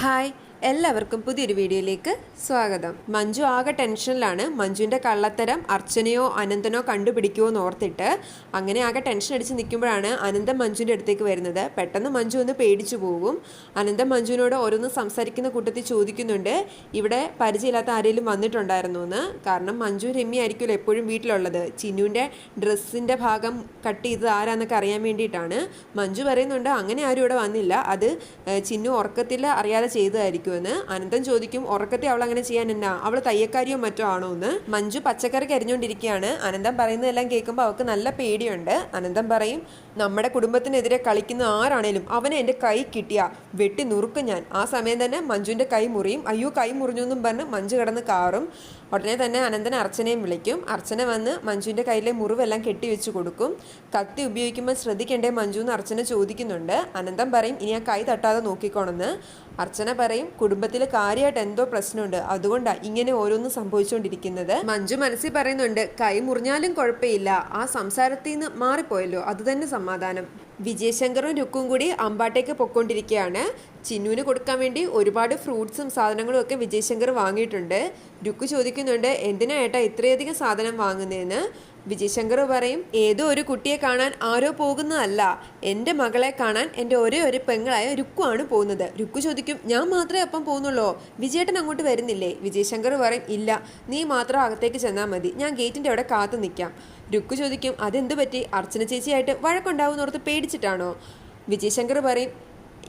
嗨。എല്ലാവർക്കും പുതിയൊരു വീഡിയോയിലേക്ക് സ്വാഗതം. മഞ്ജു ആകെ ടെൻഷനിലാണ്. മഞ്ജുവിന്റെ കള്ളത്തരം അർച്ചനയോ അനന്തനോ കണ്ടുപിടിക്കുമോ എന്ന് ഓർത്തിട്ട് അങ്ങനെ ആകെ ടെൻഷൻ അടിച്ച് നിൽക്കുമ്പോഴാണ് അനന്തം മഞ്ജുവിന്റെ അടുത്തേക്ക് വരുന്നത്. പെട്ടെന്ന് മഞ്ജു ഒന്ന് പേടിച്ചു പോകും. അനന്തം മഞ്ജുവിനോട് ഓരോന്ന് സംസാരിക്കുന്ന കൂട്ടത്തിൽ ചോദിക്കുന്നുണ്ട്. ഇവിടെ പരിചയമില്ലാത്ത ആരെങ്കിലും വന്നിട്ടുണ്ടായിരുന്നു എന്ന്. കാരണം മഞ്ജു രമ്യ ആയിരിക്കുമല്ലോ എപ്പോഴും വീട്ടിലുള്ളത്. ചിന്നുവിന്റെ ഡ്രസ്സിന്റെ ഭാഗം കട്ട് ചെയ്തത് ആരാന്നൊക്കെ അറിയാൻ വേണ്ടിയിട്ടാണ്. മഞ്ജു പറയുന്നുണ്ട് അങ്ങനെ ആരും ഇവിടെ വന്നില്ല. അത് ചിന്നു ഉറക്കത്തിൽ അറിയാതെ ചെയ്തതായിരിക്കുമെന്ന് അനന്തം ചോദിക്കും ഉറക്കത്തെ അവൾ അങ്ങനെ ചെയ്യാൻ എന്നാ? അവൾ തയ്യക്കാരിയോ മറ്റോ ആണോ എന്ന്? മഞ്ജു പച്ചക്കറി കരിഞ്ഞുകൊണ്ടിരിക്കുകയാണ്. അനന്തം പറയുന്നതെല്ലാം കേൾക്കുമ്പോൾ അവൾക്ക് നല്ല പേടിയുണ്ട്. അനന്തം പറയും നമ്മുടെ കുടുംബത്തിനെതിരെ കളിക്കുന്ന ആരാണേലും അവനെ എന്റെ കൈ കിട്ടിയ? വെട്ടി നുറുക്കും ഞാൻ. ആ സമയം തന്നെ മഞ്ജുവിന്റെ കൈ മുറിയും. അയ്യോ കൈ മുറിഞ്ഞു എന്നും പറഞ്ഞ് മഞ്ജു കിടന്ന് കാറും. ഉടനെ തന്നെ അനന്തൻ അർച്ചനയും വിളിക്കും. അർച്ചന വന്ന് മഞ്ജുവിന്റെ കയ്യിലെ മുറിവെല്ലാം കെട്ടിവെച്ച് കൊടുക്കും. കത്തി ഉപയോഗിക്കുമ്പോൾ ശ്രദ്ധിക്കേണ്ടേ മഞ്ജു എന്ന് അർച്ചന ചോദിക്കുന്നുണ്ട്. അനന്തം പറയും ഇനി ആ കൈ തട്ടാതെ നോക്കിക്കോണെന്ന്. അർച്ചന പറയും കുടുംബത്തിലെ കാര്യമായിട്ട് എന്തോ പ്രശ്നമുണ്ട്. അതുകൊണ്ടാണ് ഇങ്ങനെ ഓരോന്നും സംഭവിച്ചുകൊണ്ടിരിക്കുന്നത് മഞ്ജു മനസ്സിൽ പറയുന്നുണ്ട് കൈ മുറിഞ്ഞാലും കുഴപ്പമില്ല. ആ സംസാരത്തിൽ നിന്ന് മാറിപ്പോയല്ലോ. അത് തന്നെ സമാധാനം. വിജയശങ്കറും രുക്കും കൂടി അമ്പാട്ടേക്ക് പൊക്കോണ്ടിരിക്കുകയാണ് ചിന്നുവിന് കൊടുക്കാൻ വേണ്ടി ഒരുപാട് ഫ്രൂട്ട്സും സാധനങ്ങളും ഒക്കെ വിജയശങ്കർ വാങ്ങിയിട്ടുണ്ട്. രുക്കു ചോദിക്കുന്നുണ്ട് എന്തിനാ ഏട്ടാ ഇത്രയധികം സാധനം വാങ്ങുന്നതെന്ന് വിജയശങ്കർ പറയും ഏതോ ഒരു കുട്ടിയെ കാണാൻ ആരോ പോകുന്നതല്ല. എന്റെ മകളെ കാണാൻ എന്റെ ഒരേ ഒരു പെങ്ങളായ രുക്കുവാണ് പോകുന്നത്. രുക്കു ചോദിക്കും ഞാൻ മാത്രമേ അപ്പം പോകുന്നുള്ളൂ? വിജയേട്ടൻ അങ്ങോട്ട് വരുന്നില്ലേ? വിജയശങ്കർ പറയും ഇല്ല നീ മാത്രം അകത്തേക്ക് ചെന്നാൽ മതി. ഞാൻ ഗേറ്റിന്റെ അവിടെ കാത്തു നിൽക്കാം. രുക്കു ചോദിക്കും അതെന്ത് പറ്റി? അർച്ചന ചേച്ചിയായിട്ട് വഴക്കുണ്ടാവുന്നോർത്ത് പേടിച്ചിട്ടാണോ? വിജയശങ്കർ പറയും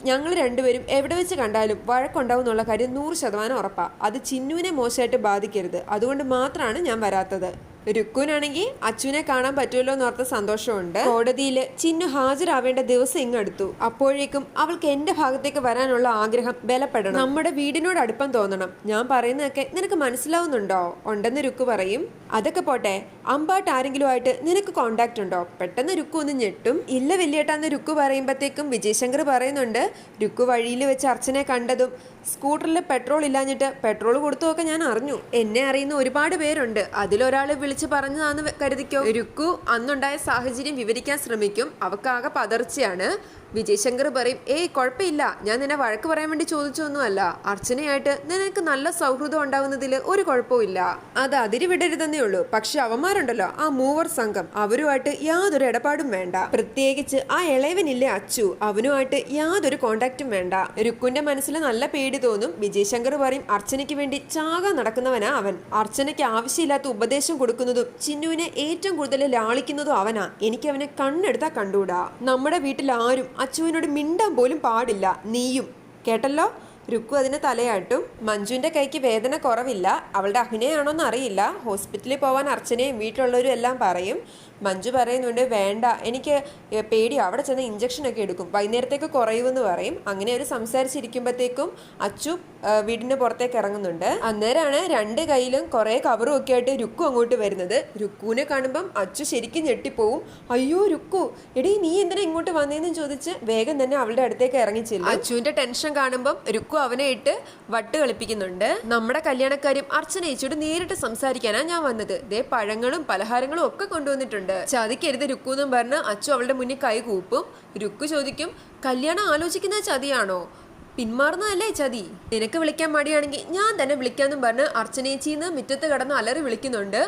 ഞങ്ങൾ രണ്ടുപേരും എവിടെ വെച്ച് കണ്ടാലും വഴക്കുണ്ടാവും എന്നുള്ള കാര്യം നൂറ് ശതമാനം ഉറപ്പാണ് അത് ചിന്നുവിനെ മോശമായിട്ട് ബാധിക്കരുത്. അതുകൊണ്ട് മാത്രമാണ് ഞാൻ വരാത്തത്. രുക്കുനാണെങ്കിൽ അച്ചുവിനെ കാണാൻ പറ്റുമല്ലോ എന്നോർത്ത സന്തോഷമുണ്ട്. കോടതിയിൽ ചിന്നു ഹാജരാവേണ്ട ദിവസം ഇങ്ങടുത്തു അപ്പോഴേക്കും അവൾക്ക് എന്റെ ഭാഗത്തേക്ക് വരാനുള്ള ആഗ്രഹം ബലപ്പെടണം. നമ്മുടെ വീടിനോട് അടുപ്പം തോന്നണം. ഞാൻ പറയുന്നതൊക്കെ നിനക്ക് മനസ്സിലാവുന്നുണ്ടോ? ഉണ്ടെന്ന് രുക്കു പറയും. അതൊക്കെ പോട്ടെ. അമ്പാട്ട് ആരെങ്കിലും ആയിട്ട് നിനക്ക് കോണ്ടാക്ട് ഉണ്ടോ? പെട്ടെന്ന് രുക്കു ഒന്ന് ഞെട്ടും. ഇല്ല വലിയേട്ടാന്ന് രുക്കു പറയുമ്പോഴത്തേക്കും വിജയശങ്കർ പറയുന്നുണ്ട്. രുക്കു വഴിയിൽ വെച്ച് അർച്ചനെ കണ്ടതും സ്കൂട്ടറിൽ പെട്രോൾ ഇല്ലാഞ്ഞിട്ട് പെട്രോൾ കൊടുത്തുമൊക്കെ ഞാൻ അറിഞ്ഞു. എന്നെ അറിയുന്ന ഒരുപാട് പേരുണ്ട്. അതിലൊരാൾ വിളിച്ച് പറഞ്ഞതാന്ന് കരുതിക്കോ? രുക്കു അന്നുണ്ടായ സാഹചര്യം വിവരിക്കാൻ ശ്രമിക്കും. അവക്കാകെ പതർച്ചയാണ്. വിജയശങ്കർ പറയും ഏയ് കുഴപ്പമില്ല ഞാൻ നിന്നെ വഴക്ക് പറയാൻ വേണ്ടി ചോദിച്ചൊന്നുമല്ല. അർച്ചനയായിട്ട് നിനക്ക് നല്ല സൗഹൃദം ഉണ്ടാവുന്നതിൽ ഒരു കുഴപ്പമില്ല അത് അതിരി വിടരുതെന്നേ ഉള്ളൂ. പക്ഷെ അവന്മാരുണ്ടല്ലോ ആ മൂവർ സംഘം. അവരുമായിട്ട് യാതൊരു ഇടപാടും വേണ്ട. പ്രത്യേകിച്ച് ആ ഇളയവനില്ലേ അച്ചു അവനുമായിട്ട് യാതൊരു കോണ്ടാക്റ്റും വേണ്ട. രുക്കുന്റെ മനസ്സിൽ നല്ല പേടി തോന്നും. വിജയ് ശങ്കർ പറയും അർച്ചനയ്ക്ക് വേണ്ടി ചാക നടക്കുന്നവനാ അവൻ. അർച്ചനയ്ക്ക് ആവശ്യമില്ലാത്ത ഉപദേശം കൊടുക്കുന്നതും ചിന്നുവിനെ ഏറ്റവും കൂടുതൽ ലാളിക്കുന്നതും അവനാ. എനിക്ക് അവനെ കണ്ണെടുത്താ കണ്ടൂടാ നമ്മുടെ വീട്ടിൽ ആരും അച്ചുവിനോട് മിണ്ടാൻ പോലും പാടില്ല. നീയും. കേട്ടല്ലോ? രുക്കു അതിന് തലയാട്ടും. മഞ്ജുവിന്റെ കൈക്ക് വേദന കുറവില്ല. അവളുടെ അഭിനയമാണോന്ന് അറിയില്ല. ഹോസ്പിറ്റലിൽ പോവാൻ അർച്ചനയും വീട്ടിലുള്ളവരും എല്ലാം പറയും. മഞ്ജു പറയുന്നുണ്ട് വേണ്ട എനിക്ക് പേടിയോ. പേടി അവിടെ ചെന്ന് ഇഞ്ചക്ഷനൊക്കെ എടുക്കും. വൈകുന്നേരത്തേക്ക് കുറയുമെന്ന് പറയും. അങ്ങനെ അവർ സംസാരിച്ചിരിക്കുമ്പോഴത്തേക്കും അച്ചു വീടിന് പുറത്തേക്ക് ഇറങ്ങുന്നുണ്ട്. അന്നേരമാണ് രണ്ട് കയ്യിലും കുറേ കവറും ഒക്കെ ആയിട്ട് രുക്കു അങ്ങോട്ട് വരുന്നത്. രുക്കുവിനെ കാണുമ്പം അച്ചു ശരിക്കും ഞെട്ടിപ്പോവും. അയ്യോ രുക്കു എടീ നീ എന്തിനാ ഇങ്ങോട്ട് വന്നേന്ന് ചോദിച്ച് വേഗം തന്നെ അവളുടെ അടുത്തേക്ക് ഇറങ്ങിച്ചില്ല. അച്ചുവിന്റെ ടെൻഷൻ കാണുമ്പം രുക്കു അവനെ ഇട്ട് വട്ട് കളിപ്പിക്കുന്നുണ്ട്. നമ്മുടെ കല്യാണക്കാരും അർച്ചന ചേച്ചിയോട് നേരിട്ട് സംസാരിക്കാനാ ഞാൻ വന്നത്. ദേ പഴങ്ങളും പലഹാരങ്ങളും ഒക്കെ കൊണ്ടുവന്നിട്ടുണ്ട്. ചതിക്കരുത് രുക്കു എന്നും പറഞ്ഞ് അച്ചു അവളുടെ മുന്നിൽ കൈ കൂപ്പും. രുക്കു ചോദിക്കും കല്യാണം ആലോചിക്കുന്ന ചതിയാണോ? പിന്മാറുന്നതല്ലേ ചതി? നിനക്ക് വിളിക്കാൻ മടിയാണെങ്കിൽ ഞാൻ തന്നെ വിളിക്കാന്നും പറഞ്ഞ് അർച്ചനേച്ചിന്ന് മുറ്റത്ത് കടന്ന് അലറി വിളിക്കുന്നുണ്ട്.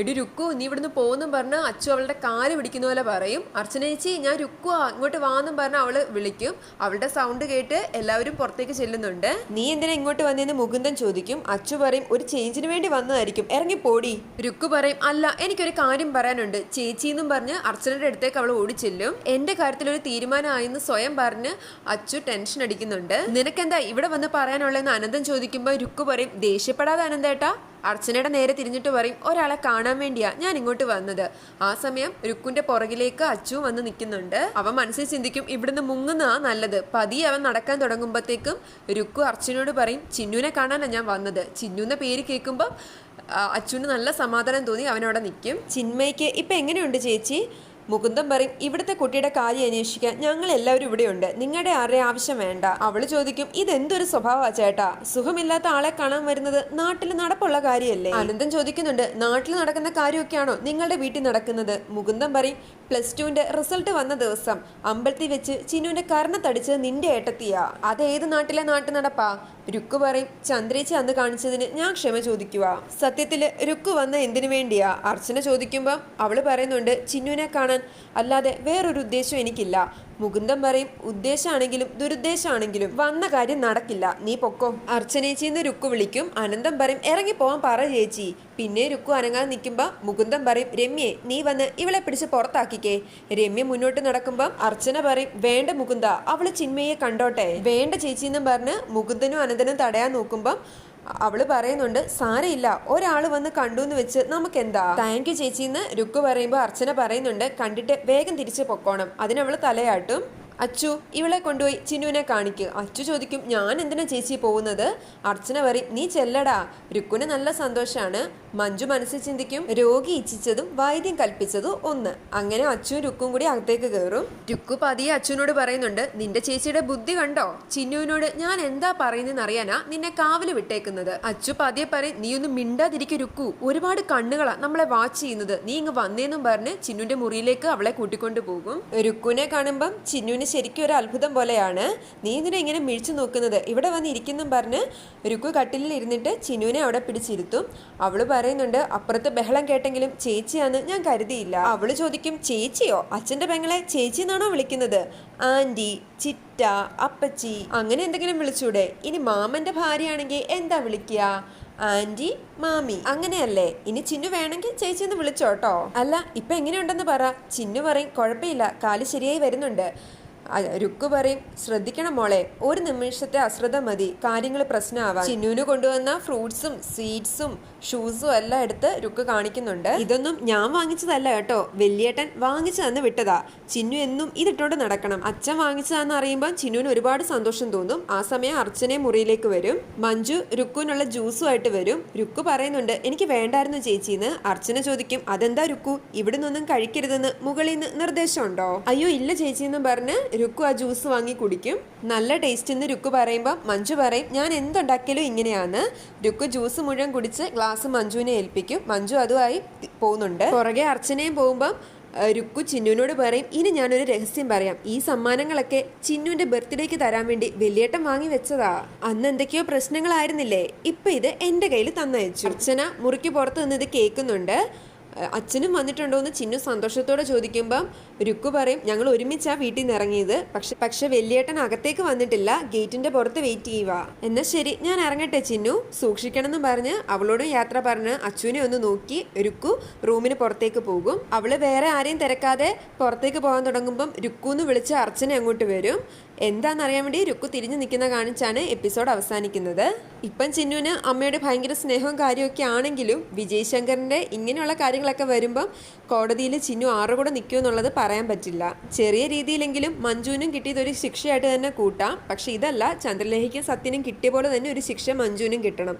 എടി രുക്കു നീ ഇവിടുന്ന് പോകുന്നും പറഞ്ഞ് അച്ചു അവളുടെ കാൽ പിടിക്കുന്ന പോലെ പറയും. അർച്ചനേച്ചി ഞാൻ രുക്കു ഇങ്ങോട്ട് വാന്നും പറഞ്ഞ് അവൾ വിളിക്കും. അവളുടെ സൗണ്ട് കേട്ട് എല്ലാവരും പുറത്തേക്ക് ചെല്ലുന്നുണ്ട്. നീ എന്തിനാ ഇങ്ങോട്ട് വന്നതെന്ന് മുകുന്ദൻ ചോദിക്കും. അച്ചു പറയും ഒരു ചേഞ്ചിന് വേണ്ടി വന്നതായിരിക്കും. ഇറങ്ങി പോടി. രുക്കു പറയും അല്ല എനിക്കൊരു കാര്യം പറയാനുണ്ട്. ചേച്ചി എന്നും പറഞ്ഞ് അർച്ചനയുടെ അടുത്തേക്ക് അവൾ ഓടിച്ചെല്ലും. എന്റെ കാര്യത്തിൽ ഒരു തീരുമാനമായെന്ന് സ്വയം പറഞ്ഞ് അച്ചു ടെൻഷൻ അടിക്കുന്നുണ്ട്. നിനക്കെന്താ ഇവിടെ വന്ന് പറയാനുള്ളതെന്ന് അനന്തൻ ചോദിക്കുമ്പോൾ രുക്കു പറയും ദേഷ്യപ്പെടാതെ അനന്തേട്ടാ അർച്ചനയുടെ നേരെ തിരിഞ്ഞിട്ട് പറയും ഒരാളെ കാണാൻ വേണ്ടിയാ ഞാൻ ഇങ്ങോട്ട് വന്നത്. ആ സമയം രുക്കുന്റെ പുറകിലേക്ക് അച്ചു വന്ന് നിൽക്കുന്നുണ്ട്. അവൻ മനസ്സിൽ ചിന്തിക്കും ഇവിടുന്ന് മുങ്ങുന്നതാ നല്ലത്. പതിയെ അവൻ നടക്കാൻ തുടങ്ങുമ്പോഴത്തേക്കും രുക്കു അർച്ചനയോട് പറയും ചിന്നുവിനെ കാണാനാണ് ഞാൻ വന്നത്. ചിന്നു എന്ന പേര് കേൾക്കുമ്പോൾ അച്ചുവിന് നല്ല സമാധാനം തോന്നി അവനവിടെ നിൽക്കും. ചിന്മയ്ക്ക് ഇപ്പം എങ്ങനെയുണ്ട് ചേച്ചി? മുകുന്ദൻ പറയും ഇവിടുത്തെ കുട്ടിയുടെ കാര്യം അന്വേഷിക്കാൻ ഞങ്ങൾ എല്ലാവരും ഇവിടെയുണ്ട്. നിങ്ങളുടെ ആരുടെ ആവശ്യം വേണ്ട. അവൾ ചോദിക്കും ഇതെന്തൊരു സ്വഭാവ ചേട്ടാ? സുഖമില്ലാത്ത ആളെ കാണാൻ വരുന്നത് നാട്ടിൽ നടപ്പുള്ള കാര്യമല്ലേ അനന്തൻ ചോദിക്കുന്നുണ്ട് നാട്ടിൽ നടക്കുന്ന കാര്യമൊക്കെയാണോ നിങ്ങളുടെ വീട്ടിൽ നടക്കുന്നത്? മുകുന്ദൻ പറയും പ്ലസ് ടുവിന്റെ റിസൾട്ട് വന്ന ദിവസം അമ്പലത്തിൽ വെച്ച് ചിനുവിന്റെ കർണത്തടിച്ച് നിന്റെ ഏട്ടത്തിയാ. അത് നാട്ടിലെ നാട്ടു നടപ്പാ? രുക്കു പറയും ചന്ദ്രേച്ചി അന്ന് കാണിച്ചതിന് ഞാൻ ക്ഷമ ചോദിക്കുക സത്യത്തിൽ രുക്കു വന്ന എന്തിനു വേണ്ടിയാ? അർച്ചന ചോദിക്കുമ്പം അവൾ പറയുന്നുണ്ട് ചിന്നുവിനെ കാണാൻ അല്ലാതെ വേറൊരു ഉദ്ദേശം എനിക്കില്ല. മുകുന്ദൻ പറയും ഉദ്ദേശമാണെങ്കിലും ദുരുദ്ദേശമാണെങ്കിലും വന്ന കാര്യം നടക്കില്ല. നീ പൊക്കോ. അർച്ചനേച്ചിന്ന് രുക്കു വിളിക്കും. അനന്തം പറയും ഇറങ്ങിപ്പോവാൻ പറ ചേച്ചി. പിന്നെ രുക്കു അനങ്ങാൻ നിൽക്കുമ്പോൾ മുകുന്ദൻ പറയും രമ്യെ നീ വന്ന് ഇവളെ പിടിച്ച് പുറത്താക്കിക്കേ. രമ്യ മുന്നോട്ട് നടക്കുമ്പം അർച്ചന പറയും വേണ്ട മുകുന്ദ അവൾ ചിന്മയെ കണ്ടോട്ടെ. വേണ്ട ചേച്ചി എന്നും പറഞ്ഞ് മുകുന്ദനും അനന്തനും തടയാൻ നോക്കുമ്പം അവൾ പറയുന്നുണ്ട് സാരയില്ല ഒരാൾ വന്ന് കണ്ടു എന്ന് വെച്ച് നമുക്ക് എന്താ താങ്ക് യു ചേച്ചി എന്ന് രുക്ക് പറയുമ്പോൾ അർച്ചന പറയുന്നുണ്ട് കണ്ടിട്ട് വേഗം തിരിച്ചു പൊക്കോണം. അതിനവൾ തലയാട്ടും അച്ചു ഇവളെ കൊണ്ടുപോയി ചിന്നുവിനെ കാണിക്കുക അച്ചു ചോദിക്കും ഞാൻ എന്തിനാ ചേച്ചി പോകുന്നത്? അർച്ചന പറയും നീ ചെല്ലടാ രുക്കുന് നല്ല സന്തോഷാണ്. മഞ്ജു മനസ്സിൽ ചിന്തിക്കും രോഗി ഇച്ഛിച്ചതും വൈദ്യം കൽപ്പിച്ചതും ഒന്ന്. അങ്ങനെ അച്ഛൻ രുക്കും കൂടി അകത്തേക്ക് കയറും. രുക്കു പതിയെ അച്ഛനോട് പറയുന്നുണ്ട് നിന്റെ ചേച്ചിയുടെ ബുദ്ധി കണ്ടോ? ചിന്നുവിനോട് ഞാൻ എന്താ പറയുന്നതെന്ന് അറിയാനാ നിന്നെ കാവൽ വിട്ടേക്കുന്നത്. അച്ചു പതിയെ പറയും നീ ഒന്ന് മിണ്ടാതിരിക്കും രുക്കു. ഒരുപാട് കണ്ണുകളാ നമ്മളെ വാച്ച് ചെയ്യുന്നത്. നീ ഇങ്ങ് വന്നേന്നും പറഞ്ഞ് ചിന്നുവിന്റെ മുറിയിലേക്ക് അവളെ കൂട്ടിക്കൊണ്ടു പോകും. രുക്കുവിനെ കാണുമ്പം ചിന്നുവിന് ശരിക്കും ഒരു അത്ഭുതം പോലെയാണ്. നീ ഇതിനെ ഇങ്ങനെ മിഴിച്ചു നോക്കുന്നത്? ഇവിടെ വന്ന് ഇരിക്കുന്നും പറഞ്ഞ് രുക്കു കട്ടിലിൽ ഇരുന്നിട്ട് ചിന്നുവിനെ അവിടെ പിടിച്ചിരുത്തും. അവൾ പറയുന്നുണ്ട് അപ്പുറത്ത് ബഹളം കേട്ടെങ്കിലും ചേച്ചിയാന്ന് ഞാൻ കരുതിയില്ല. അവൾ ചോദിക്കും ചേച്ചിയോ? അച്ഛന്റെ പെങ്ങളെ ചേച്ചി എന്നാണോ വിളിക്കുന്നത്? ആന്റി ചിറ്റ അപ്പച്ചി. അങ്ങനെ എന്തെങ്കിലും വിളിച്ചൂടെ? ഇനി മാമന്റെ ഭാര്യയാണെങ്കിൽ എന്താ വിളിക്കുക? ആന്റി മാമി. അങ്ങനെയല്ലേ? ഇനി ചിന്നു വേണമെങ്കിൽ ചേച്ചി ഒന്ന് വിളിച്ചോട്ടോ? അല്ല ഇപ്പൊ എങ്ങനെയുണ്ടെന്ന് പറ. ചിന്നു പറയും കുഴപ്പമില്ല കാൽ ശരിയായി വരുന്നുണ്ട്. രുക്കു പറയും ശ്രദ്ധിക്കണം മോളെ ഒരു നിമിഷത്തെ അശ്രദ്ധ മതി കാര്യങ്ങൾ പ്രശ്നമാവാം ചിന്നുവിന് കൊണ്ടുവന്ന ഫ്രൂട്ട്സും സീഡ്സും ഷൂസും എല്ലാം എടുത്ത് രുക്ക് കാണിക്കുന്നുണ്ട്. ഇതൊന്നും ഞാൻ വാങ്ങിച്ചതല്ല കേട്ടോ വലിയേട്ടൻ വാങ്ങിച്ചു തന്ന് വിട്ടതാ. ചിന്നു എന്നും ഇതിട്ടോണ്ട് നടക്കണം. അച്ഛൻ വാങ്ങിച്ചതാന്ന് അറിയുമ്പോൾ ചിന്നുവിന് ഒരുപാട് സന്തോഷം തോന്നും. ആ സമയം അർച്ചനെ മുറിയിലേക്ക് വരും. മഞ്ജു രുക്കുവിനുള്ള ജ്യൂസുമായിട്ട് വരും. രുക്കു പറയുന്നുണ്ട് എനിക്ക് വേണ്ടായിരുന്നു ചേച്ചിന്ന്. അർച്ചന ചോദിക്കും അതെന്താ രുക്കു? ഇവിടെ നിന്നൊന്നും കഴിക്കരുതെന്ന് മുകളിൽ നിന്ന് നിർദ്ദേശമുണ്ടോ? അയ്യോ ഇല്ല ചേച്ചി എന്ന് പറഞ്ഞ് രുക്കു ആ ജ്യൂസ് വാങ്ങി കുടിക്കും. നല്ല ടേസ്റ്റ് എന്ന് രുക്കു പറയുമ്പോൾ മഞ്ജു പറയും ഞാൻ എന്തുണ്ടാക്കിയാലും ഇങ്ങനെയാണ്. രുക്കു ജ്യൂസ് മുഴുവൻ കുടിച്ച് ഗ്ലാസ് മഞ്ജുവിനെ ഏൽപ്പിക്കും. മഞ്ജു അതുമായി പോകുന്നുണ്ട്. പുറകെ അർച്ചനയും പോകുമ്പം രുക്കു ചിന്നുവിനോട് പറയും ഇനി ഞാനൊരു രഹസ്യം പറയാം. ഈ സമ്മാനങ്ങളൊക്കെ ചിന്നുവിന്റെ ബർത്ത്ഡേക്ക് തരാൻ വേണ്ടി വലിയേട്ടം വാങ്ങി വെച്ചതാ. അന്ന് എന്തൊക്കെയോ പ്രശ്നങ്ങളായിരുന്നില്ലേ? ഇപ്പൊ ഇത് എന്റെ കയ്യിൽ തന്നയച്ചു. അർച്ചന മുറിക്ക് പുറത്ത് നിന്ന് ഇത് കേൾക്കുന്നുണ്ട്. അച്ഛനും വന്നിട്ടുണ്ടോ എന്ന് ചിന്നു സന്തോഷത്തോടെ ചോദിക്കുമ്പം രുക്കു പറയും ഞങ്ങൾ ഒരുമിച്ചാ വീട്ടിൽ നിന്ന് ഇറങ്ങിയത്. പക്ഷെ പക്ഷെ വലിയേട്ടൻ അകത്തേക്ക് വന്നിട്ടില്ല. ഗേറ്റിന്റെ പുറത്ത് വെയിറ്റ് ചെയ്യുക എന്നാ ശരി ഞാൻ ഇറങ്ങട്ടെ ചിന്നു. സൂക്ഷിക്കണം എന്ന് പറഞ്ഞ് അവളോടും യാത്ര പറഞ്ഞ് അച്ചുവിനെ ഒന്ന് നോക്കി രുക്കു റൂമിന് പുറത്തേക്ക് പോകും. അവൾ വേറെ ആരെയും തിരക്കാതെ പുറത്തേക്ക് പോകാൻ തുടങ്ങുമ്പം രുക്കു എന്ന് വിളിച്ച് അർച്ചന അങ്ങോട്ട് വരും. എന്താണെന്നറിയാൻ വേണ്ടി രുക്കു തിരിഞ്ഞു നിൽക്കുന്ന കാണിച്ചാണ് എപ്പിസോഡ് അവസാനിക്കുന്നത്. ഇപ്പം ചിന്നുവിന് അമ്മയുടെ ഭയങ്കര സ്നേഹവും കാര്യമൊക്കെ ആണെങ്കിലും വിജയ് ശങ്കറിന്റെ ഇങ്ങനെയുള്ള കാര്യങ്ങളൊക്കെ വരുമ്പം കോടതിയിൽ ചിന്നു ആറ് കൂടെ നിൽക്കുമെന്നുള്ളത് പറയാൻ പറ്റില്ല. ചെറിയ രീതിയിലെങ്കിലും മഞ്ജുവിനും കിട്ടിയതൊരു ശിക്ഷയായിട്ട് തന്നെ കൂട്ടാം. പക്ഷേ ഇതല്ല ചന്ദ്രലേഖയ്ക്കും സത്യനും കിട്ടിയ പോലെ തന്നെ ഒരു ശിക്ഷ മഞ്ജുവിനും കിട്ടണം.